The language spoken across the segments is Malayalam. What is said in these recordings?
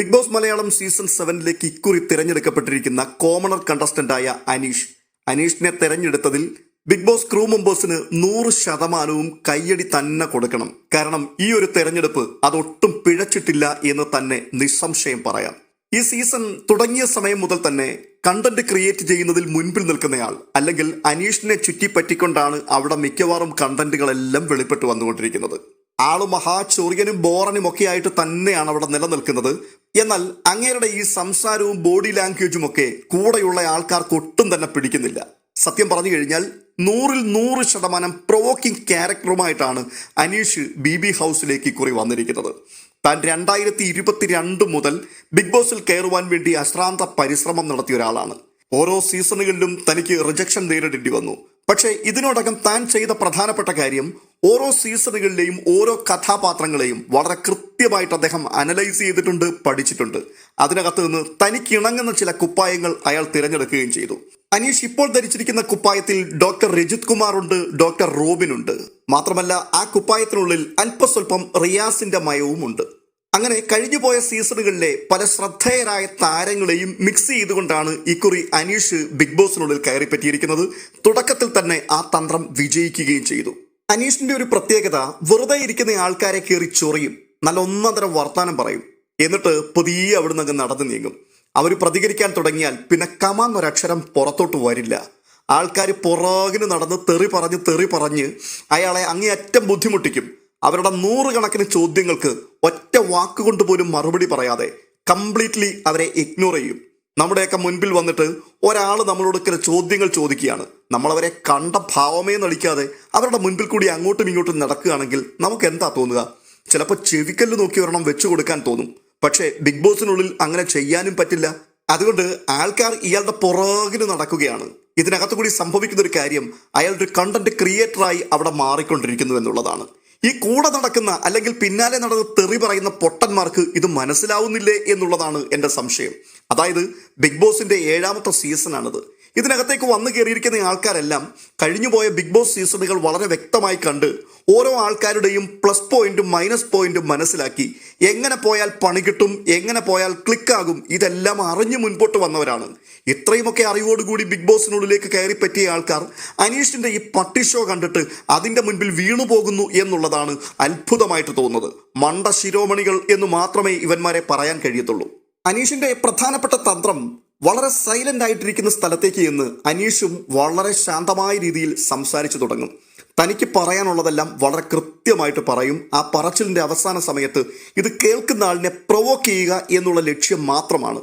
ബിഗ് ബോസ് മലയാളം സീസൺ സെവനിലേക്ക് ഇക്കുറി തിരഞ്ഞെടുക്കപ്പെട്ടിരിക്കുന്ന കോമണർ കണ്ടസ്റ്റന്റായ അനീഷ്. അനീഷിനെ തെരഞ്ഞെടുത്തതിൽ ബിഗ് ബോസ് ക്രൂ മെമ്പേഴ്സിന് നൂറ് ശതമാനവും കയ്യടി തന്നെ കൊടുക്കണം. കാരണം ഈ ഒരു തെരഞ്ഞെടുപ്പ് അതൊട്ടും പിഴച്ചിട്ടില്ല എന്ന് തന്നെ നിസ്സംശയം പറയാം. ഈ സീസൺ തുടങ്ങിയ സമയം മുതൽ തന്നെ കണ്ടന്റ് ക്രിയേറ്റ് ചെയ്യുന്നതിൽ മുൻപിൽ നിൽക്കുന്നയാൾ അല്ലെങ്കിൽ അനീഷിനെ ചുറ്റിപ്പറ്റിക്കൊണ്ടാണ് അവിടെ മിക്കവാറും കണ്ടന്റുകളെല്ലാം വെളിപ്പെട്ട് വന്നുകൊണ്ടിരിക്കുന്നത്. ആൾ മഹാചൊറിയനും ബോറനും ഒക്കെ ആയിട്ട് തന്നെയാണ് അവിടെ നിലനിൽക്കുന്നത്. എന്നാൽ അങ്ങേരുടെ ഈ സംസാരവും ബോഡി ലാംഗ്വേജും ഒക്കെ കൂടെയുള്ള ആൾക്കാർക്ക് ഒട്ടും തന്നെ പിടിക്കുന്നില്ല. സത്യം പറഞ്ഞു കഴിഞ്ഞാൽ നൂറിൽ നൂറ് ശതമാനം പ്രൊവോക്കിംഗ് ക്യാരക്ടറുമായിട്ടാണ് അനീഷ് ബി ബി ഹൗസിലേക്ക് കുറി വന്നിരിക്കുന്നത്. താൻ രണ്ടായിരത്തി ഇരുപത്തിരണ്ട് മുതൽ ബിഗ് ബോസിൽ കയറുവാൻ വേണ്ടി അശ്രാന്ത പരിശ്രമം നടത്തിയ ഒരാളാണ്. ഓരോ സീസണുകളിലും തനിക്ക് റിജക്ഷൻ നേരിടേണ്ടി വന്നു. പക്ഷേ ഇതിനോടകം താൻ ചെയ്ത പ്രധാനപ്പെട്ട കാര്യം ഓരോ സീസണുകളിലെയും ഓരോ കഥാപാത്രങ്ങളെയും വളരെ കൃത്യമായിട്ട് അദ്ദേഹം അനലൈസ് ചെയ്തിട്ടുണ്ട് പഠിച്ചിട്ടുണ്ട്. അതിനകത്ത് നിന്ന് തനിക്ക് ഇണങ്ങുന്ന ചില കുപ്പായങ്ങൾ അയാൾ തിരഞ്ഞെടുക്കുകയും ചെയ്തു. അനീഷ് ഇപ്പോൾ ധരിച്ചിരിക്കുന്ന കുപ്പായത്തിൽ ഡോക്ടർ രജിത് കുമാർ ഉണ്ട് ഡോക്ടർ റോബിൻ ഉണ്ട് മാത്രമല്ല ആ കുപ്പായത്തിനുള്ളിൽ അല്പസ്വല്പം റിയാസിന്റെ മയവും ഉണ്ട് അങ്ങനെ കഴിഞ്ഞുപോയ സീസണുകളിലെ പല ശ്രദ്ധേയരായ താരങ്ങളെയും മിക്സ് ചെയ്തുകൊണ്ടാണ് ഇക്കുറി അനീഷ് ബിഗ് ബോസിനുള്ളിൽ കയറിപ്പറ്റിയിരിക്കുന്നത്. തുടക്കത്തിൽ തന്നെ ആ തന്ത്രം വിജയിക്കുകയും ചെയ്തു. അനീഷിന്റെ ഒരു പ്രത്യേകത വെറുതെ ഇരിക്കുന്ന ആൾക്കാരെ കയറി ചൊറിയും. നല്ല ഒന്നതരം വർത്താനം പറയും. എന്നിട്ട് പുതിയ അവിടുന്ന് അങ്ങ് നടന്നു നീങ്ങും. അവർ പ്രതികരിക്കാൻ തുടങ്ങിയാൽ പിന്നെ കമാന്നൊരക്ഷരം പുറത്തോട്ട് വരില്ല. ആൾക്കാർ പുറകിന് നടന്ന് തെറി പറഞ്ഞ് തെറി പറഞ്ഞ് അയാളെ അങ്ങേയറ്റം ബുദ്ധിമുട്ടിക്കും. അവരുടെ നൂറുകണക്കിന് ചോദ്യങ്ങൾക്ക് ഒറ്റ വാക്കുകൊണ്ട് പോലും മറുപടി പറയാതെ കംപ്ലീറ്റ്ലി അവരെ ഇഗ്നോർ ചെയ്യും. നമ്മുടെയൊക്കെ മുൻപിൽ വന്നിട്ട് ഒരാൾ നമ്മളോട് ചില ചോദ്യങ്ങൾ ചോദിക്കുകയാണ്. നമ്മളവരെ കണ്ട ഭാവമേ നടിക്കാതെ അവരുടെ മുൻപിൽ കൂടി അങ്ങോട്ടും ഇങ്ങോട്ടും നടക്കുകയാണെങ്കിൽ നമുക്ക് എന്താ തോന്നുക? ചിലപ്പോൾ ചെവിക്കല്ല് നോക്കി ഒരെണ്ണം വെച്ചു കൊടുക്കാൻ തോന്നും. പക്ഷേ ബിഗ് ബോസിനുള്ളിൽ അങ്ങനെ ചെയ്യാനും പറ്റില്ല. അതുകൊണ്ട് ആൾക്കാർ ഇയാളുടെ പുറകിന് നടക്കുകയാണ്. ഇതിനകത്തു കൂടി സംഭവിക്കുന്ന ഒരു കാര്യം അയാൾ ഒരു കണ്ടന്റ് ക്രിയേറ്ററായി അവിടെ മാറിക്കൊണ്ടിരിക്കുന്നു എന്നുള്ളതാണ്. ഈ കൂടെ നടക്കുന്ന അല്ലെങ്കിൽ പിന്നാലെ നടന്ന് തെറി പറയുന്ന പൊട്ടന്മാർക്ക് ഇത് മനസ്സിലാവുന്നില്ലേ എന്നുള്ളതാണ് എന്റെ സംശയം. അതായത് ബിഗ് ബോസിന്റെ ഏഴാമത്തെ സീസണാണിത്. ഇതിനകത്തേക്ക് വന്നു കയറിയിരിക്കുന്ന ആൾക്കാരെല്ലാം കഴിഞ്ഞുപോയ ബിഗ് ബോസ് സീസണുകൾ വളരെ വ്യക്തമായി കണ്ട് ഓരോ ആൾക്കാരുടെയും പ്ലസ് പോയിന്റും മൈനസ് പോയിന്റും മനസ്സിലാക്കി എങ്ങനെ പോയാൽ പണി കിട്ടും എങ്ങനെ പോയാൽ ക്ലിക്കാകും ഇതെല്ലാം അറിഞ്ഞു മുൻപോട്ട് വന്നവരാണ്. ഇത്രയുമൊക്കെ അറിവോടുകൂടി ബിഗ് ബോസിനുള്ളിലേക്ക് കയറി പറ്റിയ ആൾക്കാർ അനീഷിന്റെ ഈ പട്ടി ഷോ കണ്ടിട്ട് അതിന്റെ മുൻപിൽ വീണു പോകുന്നു എന്നുള്ളതാണ് അത്ഭുതമായിട്ട് തോന്നുന്നത്. മണ്ട ശിരോമണികൾ എന്ന് മാത്രമേ ഇവന്മാരെ പറയാൻ കഴിയത്തുള്ളൂ. അനീഷിന്റെ പ്രധാനപ്പെട്ട തന്ത്രം വളരെ സൈലന്റ് ആയിട്ടിരിക്കുന്ന സ്ഥലത്തേക്ക് എന്ന് അനീഷും വളരെ ശാന്തമായ രീതിയിൽ സംസാരിച്ചു തുടങ്ങും. തനിക്ക് പറയാനുള്ളതെല്ലാം വളരെ കൃത്യമായിട്ട് പറയും. ആ പറച്ചിലിന്റെ അവസാന സമയത്ത് ഇത് കേൾക്കുന്ന ആളിനെ പ്രൊവോക്ക് ചെയ്യുക എന്നുള്ള ലക്ഷ്യം മാത്രമാണ്.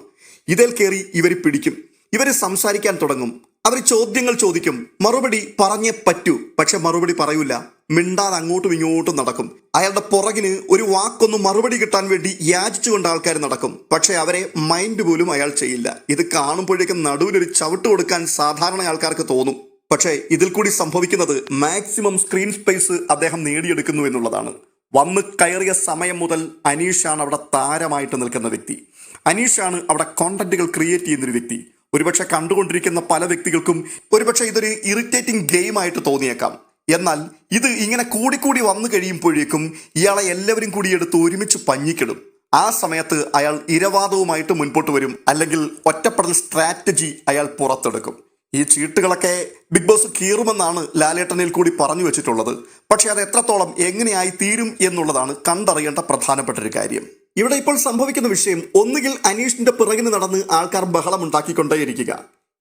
ഇതിൽ കയറി ഇവർ പിടിക്കും. ഇവർ സംസാരിക്കാൻ തുടങ്ങും. അവർ ചോദ്യങ്ങൾ ചോദിക്കും. മറുപടി പറഞ്ഞേ പറ്റൂ. പക്ഷെ മറുപടി പറയൂല. മിണ്ടാതെ അങ്ങോട്ടും ഇങ്ങോട്ടും നടക്കും. അയാളുടെ പുറകിന് ഒരു വാക്കൊന്നും മറുപടി കിട്ടാൻ വേണ്ടി യാചിച്ചുകൊണ്ട് ആൾക്കാർ നടക്കും. പക്ഷെ അവരെ മൈൻഡ് പോലും അയാൾ ചെയ്യില്ല. ഇത് കാണുമ്പോഴേക്കും നടുവിലൊരു ചവിട്ട് കൊടുക്കാൻ സാധാരണ ആൾക്കാർക്ക് തോന്നും. പക്ഷേ ഇതിൽ കൂടി സംഭവിക്കുന്നത് മാക്സിമം സ്ക്രീൻ സ്പേസ് അദ്ദേഹം നേടിയെടുക്കുന്നു എന്നുള്ളതാണ്. വന്ന് കയറിയ സമയം മുതൽ അനീഷാണ് അവിടെ താരമായിട്ട് നിൽക്കുന്ന വ്യക്തി. അനീഷാണ് അവിടെ കോണ്ടന്റുകൾ ക്രിയേറ്റ് ചെയ്യുന്നൊരു വ്യക്തി. ഒരുപക്ഷെ കണ്ടുകൊണ്ടിരിക്കുന്ന പല വ്യക്തികൾക്കും ഒരുപക്ഷെ ഇതൊരു ഇറിറ്റേറ്റിംഗ് ഗെയിം ആയിട്ട് തോന്നിയേക്കാം. എന്നാൽ ഇത് ഇങ്ങനെ കൂടിക്കൂടി വന്നു കഴിയുമ്പോഴേക്കും ഇയാളെ എല്ലാവരും കൂടി എടുത്ത് ഒരുമിച്ച് പഞ്ഞിക്കിടും. ആ സമയത്ത് അയാൾ ഇരവാദവുമായിട്ട് മുൻപോട്ട് വരും അല്ലെങ്കിൽ ഒറ്റപ്പെടൽ സ്ട്രാറ്റജി അയാൾ പുറത്തെടുക്കും. ഈ ചീട്ടുകളൊക്കെ ബിഗ് ബോസ് കീറുമെന്നാണ് ലാലേട്ടനിൽ കൂടി പറഞ്ഞു വെച്ചിട്ടുള്ളത്. പക്ഷെ അത് എത്രത്തോളം എങ്ങനെയായി തീരും എന്നുള്ളതാണ് കണ്ടറിയേണ്ട പ്രധാനപ്പെട്ട ഒരു കാര്യം. ഇവിടെ ഇപ്പോൾ സംഭവിക്കുന്ന വിഷയം ഒന്നുകിൽ അനീഷിന്റെ പിറകിന് നടന്ന് ആൾക്കാർ ബഹളം ഉണ്ടാക്കിക്കൊണ്ടേയിരിക്കുക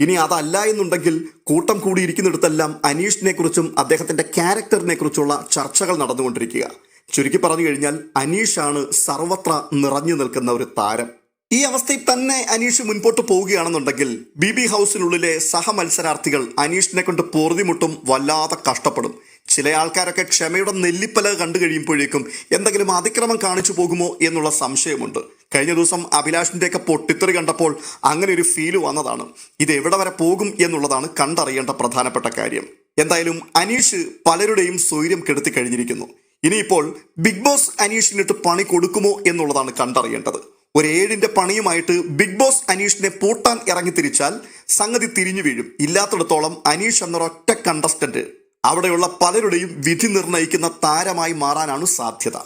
ഇനി അതല്ല എന്നുണ്ടെങ്കിൽ കൂട്ടം കൂടിയിരിക്കുന്നിടത്തെല്ലാം അനീഷിനെ കുറിച്ചും അദ്ദേഹത്തിന്റെ ക്യാരക്ടറിനെ കുറിച്ചുള്ള ചർച്ചകൾ നടന്നുകൊണ്ടിരിക്കുക. ചുരുക്കി പറഞ്ഞു കഴിഞ്ഞാൽ അനീഷാണ് സർവത്ര നിറഞ്ഞു നിൽക്കുന്ന ഒരു താരം. ഈ അവസ്ഥയിൽ തന്നെ അനീഷ് മുൻപോട്ട് പോവുകയാണെന്നുണ്ടെങ്കിൽ ബി ബി ഹൗസിനുള്ളിലെ സഹമത്സരാർത്ഥികൾ അനീഷിനെ കൊണ്ട് പൊറുതിമുട്ടും വല്ലാതെ കഷ്ടപ്പെടും. ചില ആൾക്കാരൊക്കെ ക്ഷമയുടെ നെല്ലിപ്പല കണ്ടു കഴിയുമ്പോഴേക്കും എന്തെങ്കിലും അതിക്രമം കാണിച്ചു പോകുമോ എന്നുള്ള സംശയമുണ്ട്. കഴിഞ്ഞ ദിവസം അഭിലാഷിന്റെയൊക്കെ പൊട്ടിത്തെറി കണ്ടപ്പോൾ അങ്ങനെ ഒരു ഫീൽ വന്നതാണ്. ഇത് എവിടെ വരെ പോകും എന്നുള്ളതാണ് കണ്ടറിയേണ്ട പ്രധാനപ്പെട്ട കാര്യം. എന്തായാലും അനീഷ് പലരുടെയും സ്വൈര്യം കെടുത്തി കഴിഞ്ഞിരിക്കുന്നു. ഇനിയിപ്പോൾ ബിഗ് ബോസ് അനീഷിനിട്ട് പണി കൊടുക്കുമോ എന്നുള്ളതാണ് കണ്ടറിയേണ്ടത്. ഒരു ഏഴിന്റെ പണിയുമായിട്ട് ബിഗ് ബോസ് അനീഷിനെ പൂട്ടാൻ ഇറങ്ങി തിരിച്ചാൽ സംഗതി തിരിഞ്ഞു വീഴും. ഇല്ലാത്തിടത്തോളം അനീഷ് എന്നൊരൊറ്റ കണ്ടസ്റ്റന്റ് അവിടെയുള്ള പലരുടെയും വിധി നിർണയിക്കുന്ന താരമായി മാറാനാണ് സാധ്യത.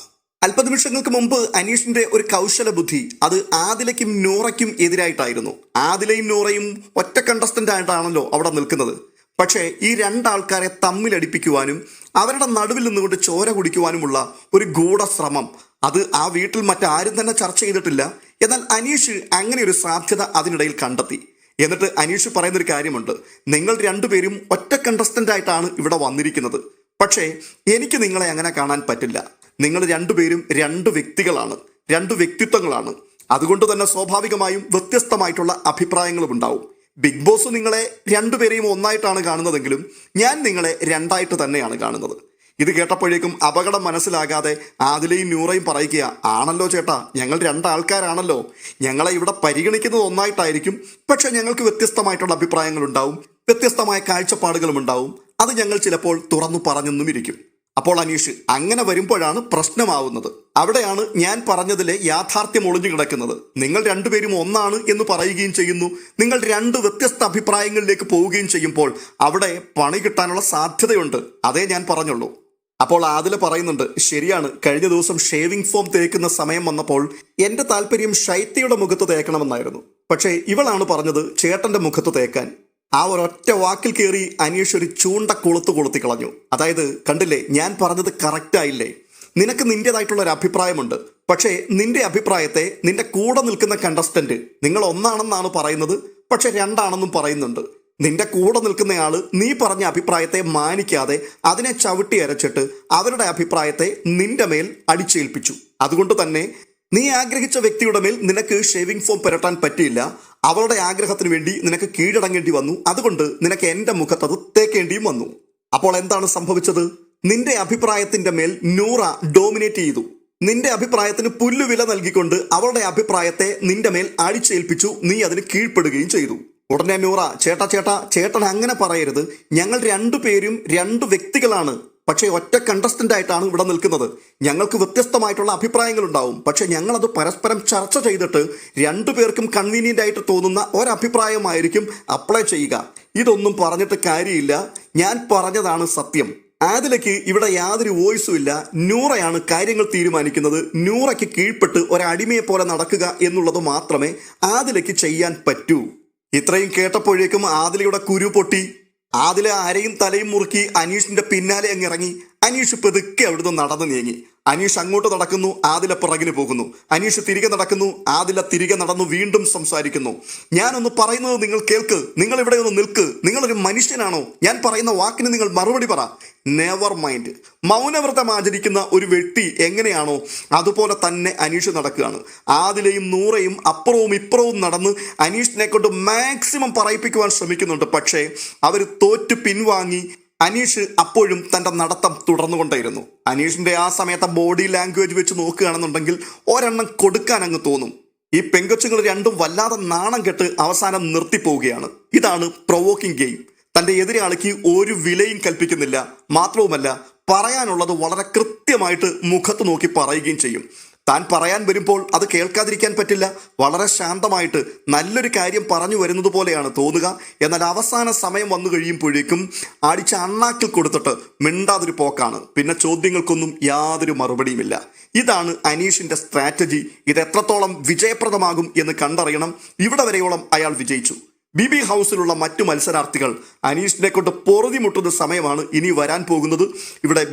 അല്പനിമിഷങ്ങൾക്ക് മുമ്പ് അനീഷിന്റെ ഒരു കൗശല ബുദ്ധി അത് ആദിലയ്ക്കും നൂറയ്ക്കും എതിരായിട്ടായിരുന്നു. ആദിലയും നൂറയും ഒറ്റ കണ്ടസ്റ്റന്റ് ആയിട്ടാണല്ലോ അവിടെ നിൽക്കുന്നത്. പക്ഷേ ഈ രണ്ടാൾക്കാരെ തമ്മിലടിപ്പിക്കുവാനും അവരുടെ നടുവിൽ നിന്നുകൊണ്ട് ചോര കുടിക്കുവാനുമുള്ള ഒരു ഗൂഢശ്രമം. അത് ആ വീട്ടിൽ മറ്റാരും തന്നെ ചർച്ച ചെയ്തിട്ടില്ല. എന്നാൽ അനീഷ് അങ്ങനെ ഒരു സാധ്യത അതിനിടയിൽ കണ്ടെത്തി. എന്നിട്ട് അനീഷ് പറയുന്നൊരു കാര്യമുണ്ട്. നിങ്ങൾ രണ്ടുപേരും ഒറ്റ കണ്ടസ്റ്റന്റ് ആയിട്ടാണ് ഇവിടെ വന്നിരിക്കുന്നത്. പക്ഷേ എനിക്ക് നിങ്ങളെ അങ്ങനെ കാണാൻ പറ്റില്ല. നിങ്ങൾ രണ്ടുപേരും രണ്ട് വ്യക്തികളാണ്. രണ്ട് വ്യക്തിത്വങ്ങളാണ്. അതുകൊണ്ട് തന്നെ സ്വാഭാവികമായും വ്യത്യസ്തമായിട്ടുള്ള അഭിപ്രായങ്ങളും ഉണ്ടാവും. ബിഗ് ബോസ് നിങ്ങളെ രണ്ടുപേരെയും ഒന്നായിട്ടാണ് കാണുന്നതെങ്കിലും ഞാൻ നിങ്ങളെ രണ്ടായിട്ട് തന്നെയാണ് കാണുന്നത്. ഇത് കേട്ടപ്പോഴേക്കും അപകടം മനസ്സിലാകാതെ ആദിലയും നൂറയും പറയുക ആണല്ലോ ചേട്ടാ ഞങ്ങൾ രണ്ടാൾക്കാരാണല്ലോ. ഞങ്ങളെ ഇവിടെ പരിഗണിക്കുന്നത് ഒന്നായിട്ടായിരിക്കും. പക്ഷെ ഞങ്ങൾക്ക് വ്യത്യസ്തമായിട്ടുള്ള അഭിപ്രായങ്ങൾ ഉണ്ടാവും വ്യത്യസ്തമായ കാഴ്ചപ്പാടുകളും ഉണ്ടാവും. അത് ഞങ്ങൾ ചിലപ്പോൾ തുറന്നു പറഞ്ഞെന്നും ഇരിക്കും. അപ്പോൾ അനീഷ് അങ്ങനെ വരുമ്പോഴാണ് പ്രശ്നമാവുന്നത്. അവിടെയാണ് ഞാൻ പറഞ്ഞതിലെ യാഥാർത്ഥ്യം ഒളിഞ്ഞു കിടക്കുന്നത്. നിങ്ങൾ രണ്ടുപേരും ഒന്നാണ് എന്ന് പറയുകയും ചെയ്യുന്നു. നിങ്ങൾ രണ്ട് വ്യത്യസ്ത അഭിപ്രായങ്ങളിലേക്ക് പോവുകയും ചെയ്യുമ്പോൾ അവിടെ പണി കിട്ടാനുള്ള സാധ്യതയുണ്ട്. അതേ ഞാൻ പറഞ്ഞുള്ളൂ. അപ്പോൾ ആദില പറയുന്നുണ്ട് ശരിയാണ് കഴിഞ്ഞ ദിവസം ഷേവിംഗ് ഫോം തേക്കുന്ന സമയം വന്നപ്പോൾ എന്റെ താല്പര്യം ശൈത്യയുടെ മുഖത്ത് തേക്കണമെന്നായിരുന്നു. പക്ഷേ ഇവളാണ് പറഞ്ഞത് ചേട്ടന്റെ മുഖത്ത് തേക്കാൻ. ആ ഒരൊറ്റ വാക്കിൽ കയറി അനീഷ് ഒരു ചൂണ്ട കൊളുത്തു കൊളുത്തി കളഞ്ഞു. അതായത് കണ്ടില്ലേ ഞാൻ പറഞ്ഞത് കറക്റ്റ് ആയില്ലേ? നിനക്ക് നിന്റേതായിട്ടുള്ള ഒരു അഭിപ്രായമുണ്ട്. പക്ഷേ നിന്റെ അഭിപ്രായത്തെ നിന്റെ കൂടെ നിൽക്കുന്ന കണ്ടസ്റ്റന്റ് നിങ്ങൾ ഒന്നാണെന്നാണ് പറയുന്നത് പക്ഷെ രണ്ടാണെന്നും പറയുന്നുണ്ട്. നിന്റെ കൂടെ നിൽക്കുന്നയാൾ നീ പറഞ്ഞ അഭിപ്രായത്തെ മാനിക്കാതെ അതിനെ ചവിട്ടി അരച്ചിട്ട് അവരുടെ അഭിപ്രായത്തെ നിന്റെ മേൽ അടിച്ചേൽപ്പിച്ചു. അതുകൊണ്ട് തന്നെ നീ ആഗ്രഹിച്ച വ്യക്തിയുടെ മേൽ നിനക്ക് ഷേവിംഗ് ഫോം പുരട്ടാൻ പറ്റിയില്ല. അവളുടെ ആഗ്രഹത്തിന് വേണ്ടി നിനക്ക് കീഴടങ്ങേണ്ടി വന്നു. അതുകൊണ്ട് നിനക്ക് എന്റെ മുഖത്തത് തേക്കേണ്ടിയും വന്നു. അപ്പോൾ എന്താണ് സംഭവിച്ചത്? നിന്റെ അഭിപ്രായത്തിന്റെ മേൽ നൂറ ഡോമിനേറ്റ് ചെയ്തു. നിന്റെ അഭിപ്രായത്തിന് പുല്ലുവില നൽകിക്കൊണ്ട് അവളുടെ അഭിപ്രായത്തെ നിന്റെ മേൽ അടിച്ചേൽപ്പിച്ചു. നീ അതിന് കീഴ്പ്പെടുകയും ചെയ്തു. ഉടനെ നൂറ ചേട്ടാ ചേട്ടാ ചേട്ടൻ അങ്ങനെ പറയരുത്. ഞങ്ങൾ രണ്ടുപേരും രണ്ട് വ്യക്തികളാണ്. പക്ഷേ ഒറ്റ കണ്ടസ്റ്റന്റ് ആയിട്ടാണ് ഇവിടെ നിൽക്കുന്നത്. ഞങ്ങൾക്ക് വ്യത്യസ്തമായിട്ടുള്ള അഭിപ്രായങ്ങൾ ഉണ്ടാവും പക്ഷെ ഞങ്ങളത് പരസ്പരം ചർച്ച ചെയ്തിട്ട് രണ്ടുപേർക്കും കൺവീനിയന്റ് ആയിട്ട് തോന്നുന്ന ഒരഭിപ്രായമായിരിക്കും അപ്ലൈ ചെയ്യുക. ഇതൊന്നും പറഞ്ഞിട്ട് കാര്യമില്ല. ഞാൻ പറഞ്ഞതാണ് സത്യം. ആദിലയ്ക്ക് ഇവിടെ യാതൊരു വോയിസും ഇല്ല. നൂറയാണ് കാര്യങ്ങൾ തീരുമാനിക്കുന്നത്. നൂറയ്ക്ക് കീഴ്പ്പെട്ട് ഒരടിമയെ പോലെ നടക്കുക എന്നുള്ളത് മാത്രമേ ആദിലയ്ക്ക് ചെയ്യാൻ പറ്റൂ. ഇത്രയും കേട്ടപ്പോഴേക്കും ആദിലയുടെ കുരു പൊട്ടി. ആദില അരയും തലയും മുറുക്കി അനീഷിന്റെ പിന്നാലെ അങ്ങിറങ്ങി അനീഷ് പെതുക്കെ അവിടുന്ന് നടന്നു നീങ്ങി. അനീഷ് അങ്ങോട്ട് നടക്കുന്നു ആദില പിറകിന് പോകുന്നു. അനീഷ് തിരികെ നടക്കുന്നു ആദില തിരികെ നടന്നു വീണ്ടും സംസാരിക്കുന്നു. ഞാനൊന്ന് പറയുന്നത് നിങ്ങൾ കേൾക്ക് നിങ്ങൾ ഇവിടെ ഒന്ന് നിൽക്ക്. നിങ്ങളൊരു മനുഷ്യനാണോ? ഞാൻ പറയുന്ന വാക്കിന് നിങ്ങൾ മറുപടി പറ. നെവർ മൈൻഡ് മൗനവ്രതം ആചരിക്കുന്ന ഒരു വ്യക്തി എങ്ങനെയാണോ അതുപോലെ തന്നെ അനീഷ് നടക്കുകയാണ്. ആദിലയും നൂറയും അപ്പുറവും ഇപ്പുറവും നടന്ന് അനീഷിനെ കൊണ്ട് മാക്സിമം പറയിപ്പിക്കുവാൻ ശ്രമിക്കുന്നുണ്ട്. പക്ഷേ അവർ തോറ്റു പിൻവാങ്ങി അനീഷ് അപ്പോഴും തന്റെ നടത്തം തുടർന്നുകൊണ്ടേയിരുന്നു. അനീഷിന്റെ ആ സമയത്തെ ബോഡി ലാംഗ്വേജ് വെച്ച് നോക്കുകയാണെന്നുണ്ടെങ്കിൽ ഒരെണ്ണം കൊടുക്കാൻ അങ്ങ് തോന്നും. ഈ പെങ്കൊച്ചുങ്ങൾ രണ്ടും വല്ലാതെ നാണം കെട്ട് അവസാനം നിർത്തിപ്പോവുകയാണ്. ഇതാണ് പ്രൊവോക്കിംഗ് ഗെയിം തന്റെ എതിരാളിക്ക് ഒരു വിലയും കൽപ്പിക്കുന്നില്ല. മാത്രവുമല്ല പറയാനുള്ളത് വളരെ കൃത്യമായിട്ട് മുഖത്ത് നോക്കി പറയുകയും ചെയ്യും. താൻ പറയാൻ വരുമ്പോൾ അത് കേൾക്കാതിരിക്കാൻ പറ്റില്ല. വളരെ ശാന്തമായിട്ട് നല്ലൊരു കാര്യം പറഞ്ഞു വരുന്നത് പോലെയാണ് തോന്നുക. എന്നാൽ അവസാന സമയം വന്നു കഴിയുമ്പോഴേക്കും അടിച്ച അണ്ണാക്കിൽ കൊടുത്തിട്ട് മിണ്ടാതൊരു പോക്കാണ്. പിന്നെ ചോദ്യങ്ങൾക്കൊന്നും യാതൊരു മറുപടിയുമില്ല. ഇതാണ് അനീഷിന്റെ സ്ട്രാറ്റജി. ഇത് എത്രത്തോളം വിജയപ്രദമാകും എന്ന് കണ്ടറിയണം. ഇവിടെ വരെയോളം അയാൾ വിജയിച്ചു. ബി ബി ഹൗസിലുള്ള മറ്റു മത്സരാർത്ഥികൾ അനീഷിനെ കൊണ്ട് പൊറുതിമുട്ടുന്ന സമയമാണ് ഇനി വരാൻ പോകുന്നത്. ഇവിടെ